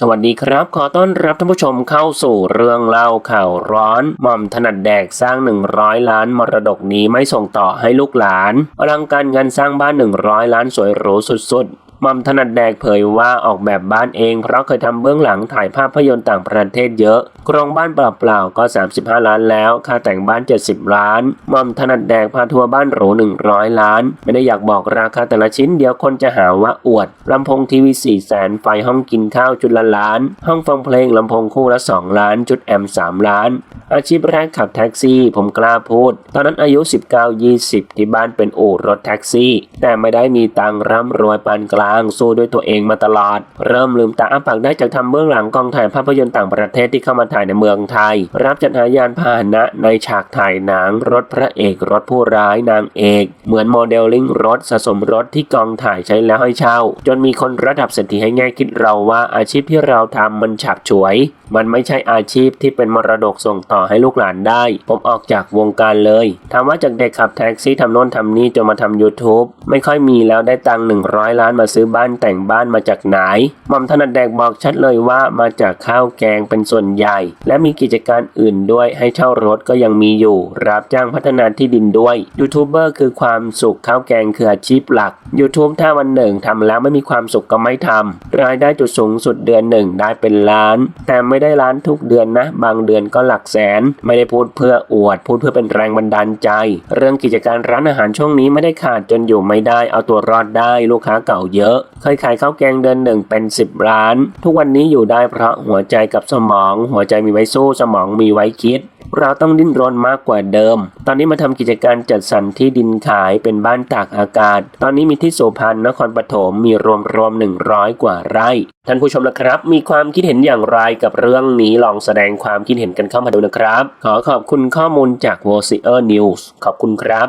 สวัสดีครับ ขอต้อนรับท่านผู้ชมเข้าสู่เรื่องเล่าข่าวร้อนหม่อมถนัดแดกสร้าง 100 ล้านมรดกนี้ไม่ส่งต่อให้ลูกหลานอลังการงานสร้างบ้าน 100 ล้านสวยหรูสุดๆ หม่อมถนัดแดกเผยว่าออกแบบบ้านเอง เพราะเคยทำเบื้องหลังถ่ายภาพยนตร์ต่างประเทศเยอะ โครงบ้านเปล่าๆก็ 35 ล้านแล้ว ค่าแต่งบ้าน 70 ล้านหม่อมถนัดแดกพาทัวร์บ้านหรู 100 ล้าน ไม่ได้อยากบอกราคาแต่ละชิ้นเดี๋ยวคนจะหาว่าอวดลำโพงทีวี4แสนไฟห้องกินข้าวจุดละล้าน ห้องฟังเพลงลำโพงคู่ละ 2 ล้าน จุดแอม3ล้าน อาชีพแรกขับแท็กซี่ ผมกล้าพูด ตอนนั้นอายุ 19-20 ที่บ้านเป็นอู่รถแท็กซี่ แต่ไม่ได้มีตังร่ำรวยปานกลาง สู้ด้วยตัวเองมาตลอด เริ่มลืมตาอ้าปากได้จากทำเบื้องหลังกองถ่ายภาพยนตร์ต่างประเทศที่เข้ามาถ่ายในเมืองไทย รับจัดหายานพาหนะในฉากถ่ายหนัง รถพระเอก รถผู้ร้ายนางเอก เหมือนโมเดลลิ่งรถสะสมรถที่กองถ่ายใช้แล้วให้เช่า จนมีคนระดับเศรษฐีให้แง่คิดเราว่าอาชีพที่เราทำมันฉับฉวย มันไม่ใช่อาชีพที่เป็นมรดกส่งต่อให้ลูกหลานได้ ผมออกจากวงการเลยถามว่าจากเด็กขับแท็กซี่ทำโน่นทำนี่จนมาทำ YouTube ไม่ค่อยมีแล้วได้ตังค์100 ล้านมาซื้อบ้านแต่งบ้านมาจากไหนหม่อมถนัดแดกบอกชัดเลยว่ามาจากข้าวแกงเป็นส่วนใหญ่ และมีกิจการอื่นด้วยให้เช่ารถก็ยังมีอยู่ รับจ้างพัฒนาที่ดินด้วยยูทูบเบอร์คือความสุขข้าวแกงคืออาชีพหลัก YouTube ถ้าวันหนึ่งทำแล้วไม่มีความสุขก็ไม่ทำรายได้จุดสูงสุดเดือนหนึ่งได้เป็นล้าน แต่ไม่ได้ล้านทุกเดือนนะ บางเดือนก็หลักแสนไม่ได้พูดเพื่ออวด พูดเพื่อเป็นแรงบันดาลใจ เรื่องกิจการร้านอาหารช่วงนี้ไม่ได้ขาดจนอยู่ไม่ได้ เอาตัวรอดได้ลูกค้าเก่าเยอะ เคยขายข้าวแกงเดือนหนึ่งเป็น 10 ร้าน ทุกวันนี้อยู่ได้เพราะหัวใจกับสมอง หัวใจมีไว้สู้สมองมีไว้คิด เราต้องดิ้นรนมากกว่าเดิม ตอนนี้มาทำกิจการจัดสรรที่ดินขายเป็นบ้านตากอากาศ ตอนนี้มีที่โสพรรณนครปฐมมีรวมรวม100 กว่าไร่ ท่านผู้ชมนะครับ มีความคิดเห็นอย่างไรกับเรื่องนี้ลองแสดงความคิดเห็นกันเข้ามาดูนะครับ ขอขอบคุณข้อมูลจาก v o c e r News ขอบคุณครับ